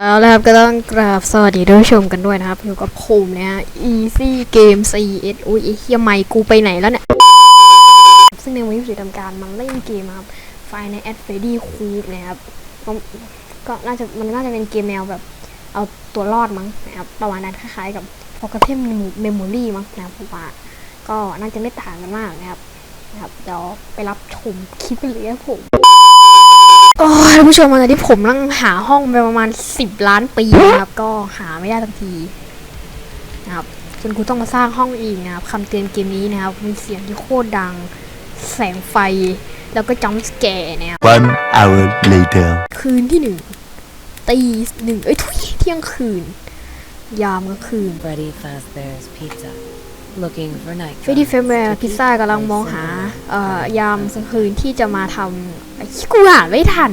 เอาละครับก็ต้องกราบสวัสดีท่านผู้ชมกันด้วยนะครับ อยู่กับผมเนี่ย Easy Game CS อุ้ยเฮียไมค์กูไปไหนแล้วเนี่ย ซึ่งในวันนี้ผมจะทำการมาเล่นเกมครับ ไฟใน Ad f r e d d y Coop นะครับก็ก็น่าจะมันน่าจะเป็นเกมแนวแบบ เอาตัวรอดมั้งนะครับประมาณนั้นคล้ายๆกับ Forgotten Memory มั้งนะครับผมว่าก็น่าจะไม่ต่างกันมากนะครับนะครับเดี๋ยวไปรับชมคลิปกันเลยครับผม โอ้ยท่านผู้ชมตอนที่ผมนั่งหาห้องไปประมาณสิบล้านปีนะครับ ก็หาไม่ได้ทันทีนะครับจนกูต้องมาสร้างห้องอีกนะครับคำเตือนเกมนี้นะครับมีเสียงที่โคตรดัง แสงไฟ แล้วก็จัมป์สแกร์นะครับ One hour later. คืนที่หนึ่งตีหนึ่งเอ้ยทุยเที่ยงคืน ยามกลางคืน Freddy Fazbear's Pizza. Looking for night. เฟรดดี้เฟมแวร์พิซซ่ากำลังมองหาเอ่อยามกลางคืนที่จะมาทำไอ้กูอ่านไม่ทัน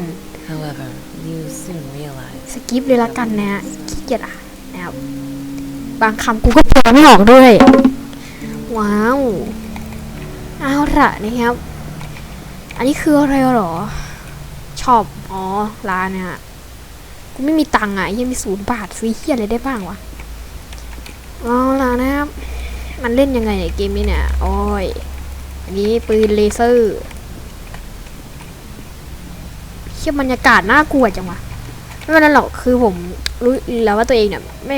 However, you soon realize สกิปเลยละกันนะฮะขี้เกียจอ่านนะครับบางคำกูก็แปลไม่ออกด้วย ว้าวเอาละนะครับ อันนี้คืออะไรหรอชอบอ๋อ ร้านเนี่ยฮะกูไม่มีตังค์อะยังมีศูนย์บาทซื้อเฮียอะไรได้บ้างวะ เอาละนะครับ มันเล่นยังไงเนี่ยเกมนี้เนี่ยโอ้ยอันนี้ปืนเลเซอร์เฮียบรรยากาศน่ากลัวจังวะไม่เป็นไรหรอกคือผมรู้อยู่แล้วว่าตัวเองเนี่ยไม่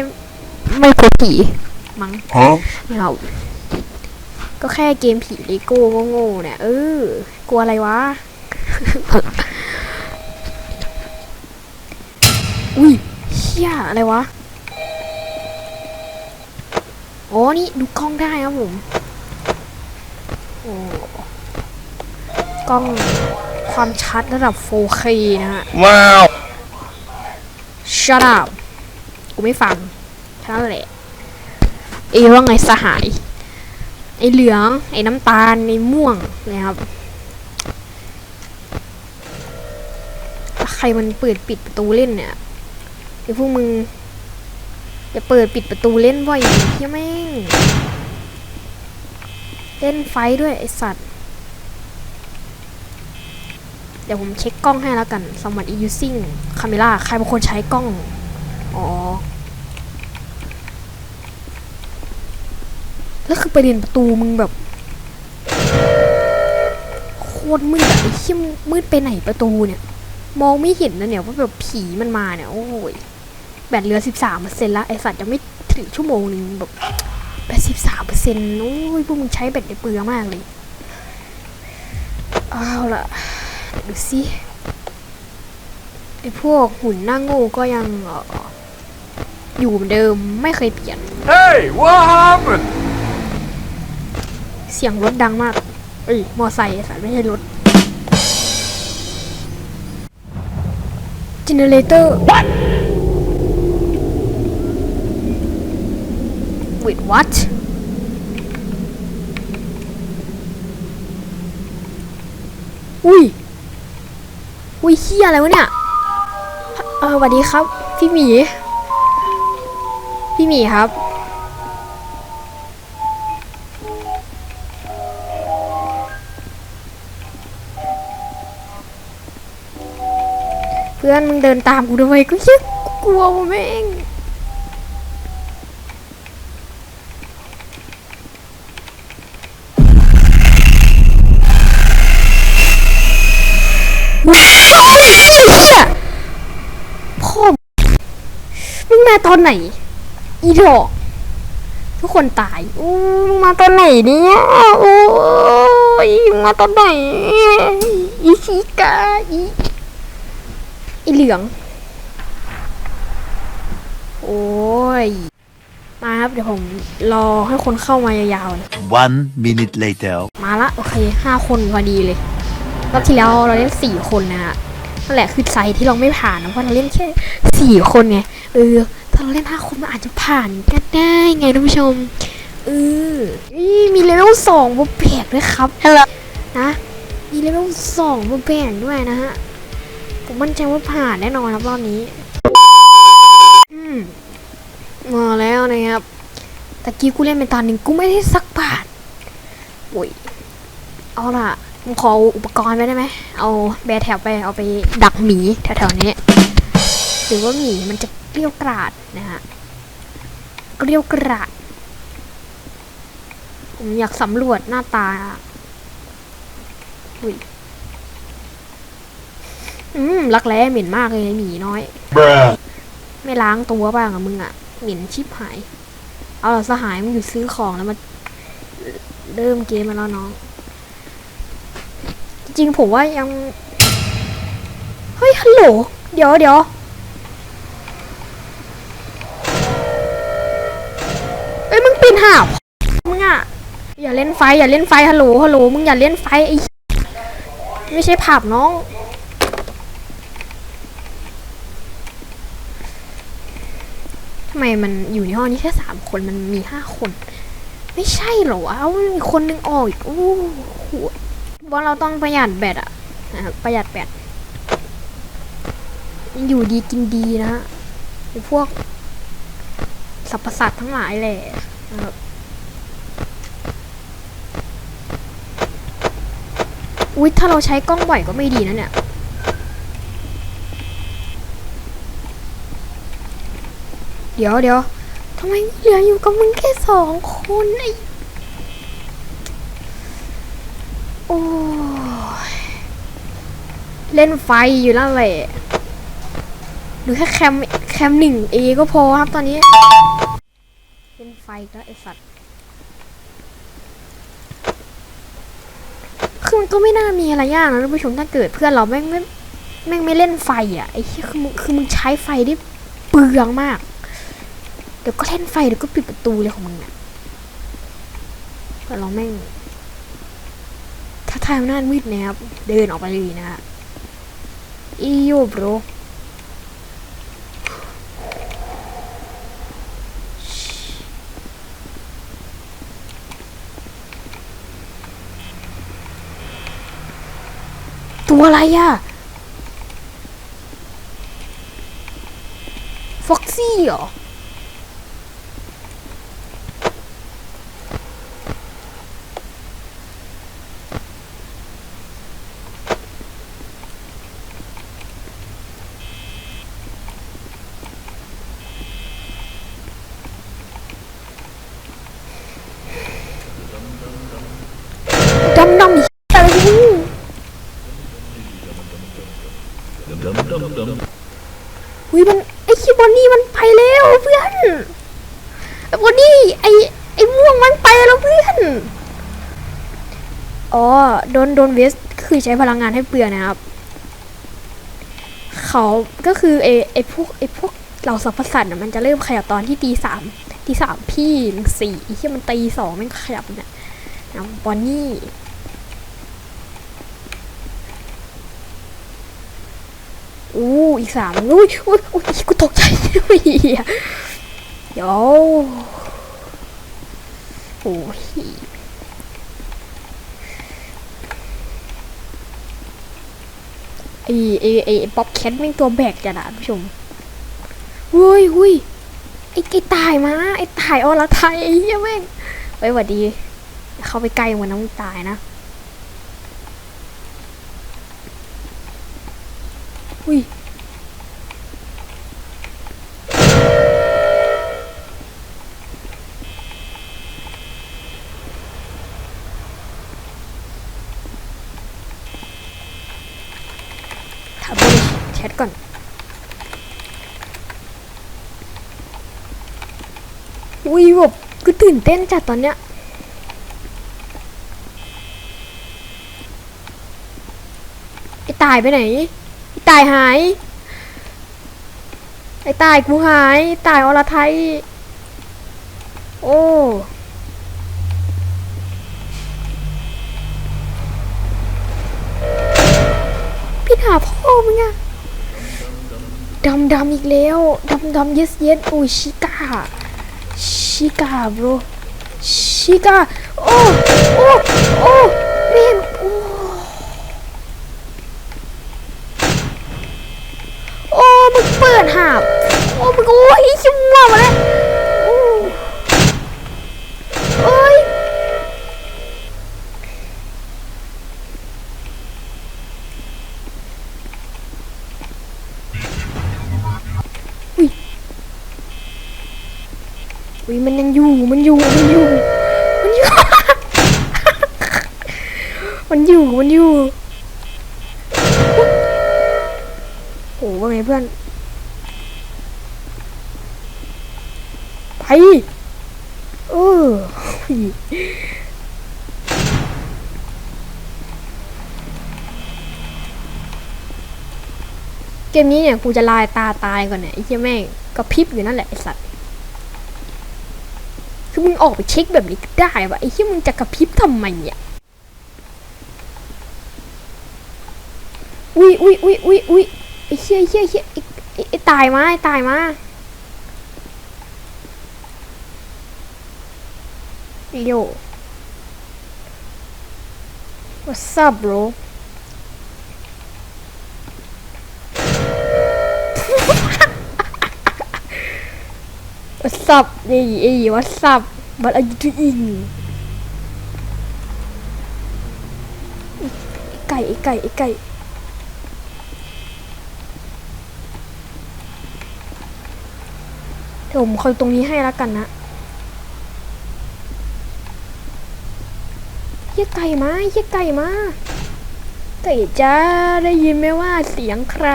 ไม่กลัวผีมั้ง Huh? เราก็แค่เกมผีเลโก้โง่ๆเนี่ยเออกลัวอะไรวะอุ้ยเชี่ยอะไรวะ โอ้นี่ดูกล้องได้ครับผมโอ้กล้องความชัดระดับ 4K นะฮะ Wow. shut up กูไม่ฟังแค่นั้นแหละเอว่าไงสหาย ไอเหลือง ไอน้ำตาล ไอม่วงนะครับแล้วใครมันเปิดปิดประตูเล่นเนี่ยไอพวกมึง อย่าเปิดปิดประตูเล่นบ่อยเฮียแม่งเล่นไฟด้วยไอสัตว์ เดี๋ยวผมเช็คกล้องให้แล้วกัน someone is using camera ใครเป็นคนใช้กล้อง อ๋อแล้วคือประเด็นประตูมึงแบบโคตรมืดอะไอ้เชี่ยมืดไปไหนประตูเนี่ย มองไม่เห็นนะเนี่ยว่าแบบผีมันมาเนี่ย โอ้ย แบตเหลือสิบสามเปอร์เซ็นต์ละไอสัตว์ยังไม่ถึงชั่วโมงหนึ่งแบบแบตสิบสามเปอร์เซ็นต์โอ้ยพวกมึงใช้แบตได้เปลืองมากเลย เอาล่ะ ดูสิไอพวกหุ่นหน้าโง่ก็ยังเอ่ออยู่เหมือนเดิมไม่เคยเปลี่ยน Hey, what happened? เสียงรถดังมากเอ้ยมอไซค์ไอ้สัตว์ไม่ใช่รถ generator what wait what อุ้ย อุ้ยเฮียอะไรวะเนี่ย เออสวัสดีครับ พี่หมี พี่หมีครับ เพื่อนมึงเดินตามกูด้วยก็ยิ่งกลัวว่ะแม่ง ว้าวไอ้เหี้ยพ่อมึงมาตอนไหน อีดอก ทุกคนตายอู้มึงมาตอนไหนเนี่ยโอ้ยมึงมาตอนไหน อีชิกาอีอีเหลือง โอ้ย มาครับ เดี๋ยวผมรอให้คนเข้ามายาวๆนะ One minute later. มาละ โอเคห้าคนพอดีเลย รอบที่แล้วเราเล่นสี่คนนะฮะนั่นแหละคือไซส์ที่เราไม่ผ่านนะเพราะเราเล่นแค่สี่คนไงเออถ้าเราเล่นห้าคนมันอาจจะผ่านก็ได้ไงท่านผู้ชมเออนี่มีเลเวลสองบวกแปดด้วยครับฮัลโหลนะมีเลเวลสองบวกแปดด้วยนะฮะผมมั่นใจว่าผ่านแน่นอนครับรอบนี้อืมมาแล้วนะครับตะกี้กูเล่นเป็นตอนหนึ่งกูไม่ได้สักบาทโอ้ยเอาล่ะ ผมขออุปกรณ์ไปได้ไหม เอาแบแถบไปเอาไปดักหมีแถวๆนี้ หรือว่าหมีมันจะเกลี้ยวกราดนะฮะ เกลี้ยวกราด ผมอยากสำรวจหน้าตาอุ้ยอืมรักแร้เหม็นมากเลยหมีน้อย ไม่ล้างตัวบ้างอะมึงอะเหม็นชิบหาย เอาเรอสหายมึงอยู่ซื้อของแล้วมาเริ่มเกมมาแล้วน้อง จริงผมว่ายัง เฮ้ย ฮัลโหล เดี๋ยวเดี๋ยวเอ้ย มึงปีนหาบมึงอะอย่าเล่นไฟ อย่าเล่นไฟ ฮัลโหล ฮัลโหล มึงอย่าเล่นไฟไอ้ไม่ใช่ผับน้องทำไมมันอยู่ในห้องนี้แค่สามคนมันมีห้าคน ไม่ใช่เหรอวะมีคนหนึงออกอีก โอ้โห ว่าเราต้องประหยัดแบตอะนะครับประหยัดแบตอยู่ดีกินดีนะฮะพวกสรรพสัตว์ทั้งหลายแหละนะครับอุ้ยถ้าเราใช้กล้องบ่อยก็ไม่ดีนะเนี่ยเดี๋ยวเดี๋ยวทำไมเหลืออยู่กับมึงแค่สองคนไอ้ โอ้ยเล่นไฟอยู่นั่นแหละดูแค่แคมแคมหนึ่งเอก็พอครับตอนนี้ เล่นไฟก็ไอสัตว์คือมันก็ไม่น่ามีอะไรยากนะท่านผู้ชมถ้าเกิดเพื่อนเราแม่งไม่แม่งไม่เล่นไฟอะไอ้ที่คือมึงคือมึงใช้ไฟได้เปลืองมาก เดี๋ยวก็เล่นไฟเดี๋ยวก็ปิดประตูเลยของมึงเนี่ยแต่เราแม่ง ถ้าทายมันน่ามืดนะครับ เดินออกไปเลยนะฮะอีโยบรตัวอะไรอะฟ็อกซี่เหรอ ดำดำอีกอะไรอยู่อุ้ยมันไอ้คิวบอนนี่มันไปแล้วเพื่อนไอ้บอนนี่ไอ้ไอ้ม่วงมันไปแล้วเพื่อน อ๋อ โดนโดนเวสคือใช้พลังงานให้เปลืองนะครับ เขาก็คือไอ้ไอพวกไอ้พวกเหล่าสรรพสัตว์น่ะมันจะเริ่มขยับตอนที่ตีสามตีสามพี่หรือสี่ที่มันตีสองแมันขยับเนี่ยน้องบอนนี่อู้อีกสามอุ้ยอุ้ยอุ้ยกูตกใจอุ้ยเดี๋ยวโอ้ย ไอไอไอป๊อปแคทแม่งตัวแบกจัดอะท่านผู้ชมอุ้ยอุ้ยไอไอตายมาไอตายอรไทยไอ้เหี้ยแม่งไว้ยหวัดดี เข้าไปใกล้มันน้องตายนะอุ้ย ถามบนแชทก่อน อุ้ยแบบกูตื่นเต้นจัดตอนเนี้ยไอ้ตายไปไหนไอ้ตายหาย ไอ้ตายกูหายตายอรไทย โอ้พี่หาพ่อมึงอะ ดำดำอีกแล้วดำดำเยสเยสโอ้ยชิกาชิกาบรชิกาโอ้โอ้ อุ้ยมันยังอยู่มันอยู่มันอยู่ มันอยู่ มันอยู่มันอยู่โอ้ว่าไงเพื่อนไปเอออุ๊ยเกมนี้เนี่ยกูจะลายตาตายก่อนเนี่ยไอ้เหี้ยแม่งกระพริบอยู่นั่นแหละไอ้สัตว์ คือมึงออกไปเช็คแบบนี้ก็ได้วะไอ้ที่มึงจะกระพริบทำไมอะอุ้ยอุ้ยอุ้ยอุ้ยอุ้ยไอ้เชี่ยไอ้เชี่ยไอ้เชี่ยไอ้ไอ้ไอ้ตายมาไอ้ตายมาโย What's up bro วัสับเอ้ยเอ้ยวัสับบัตอายุทอิงไก่ไอ้ไก่ไอ้ไก่เดี๋ยวผมคอยตรงนี้ให้แล้วกันนะเฮียไก่มาเฮียไก่มาไก่จ้าได้ยินไหมว่าเสียงใคร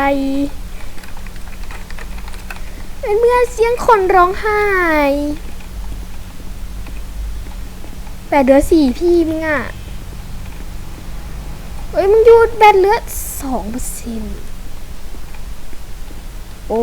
เป็นเมื่อเสียงคนร้องไห้แบตเหลือสี่พี่มึงอะเอ้ยมึงยุดแบตเหลือสองเปอร์เซ็นต์โอ้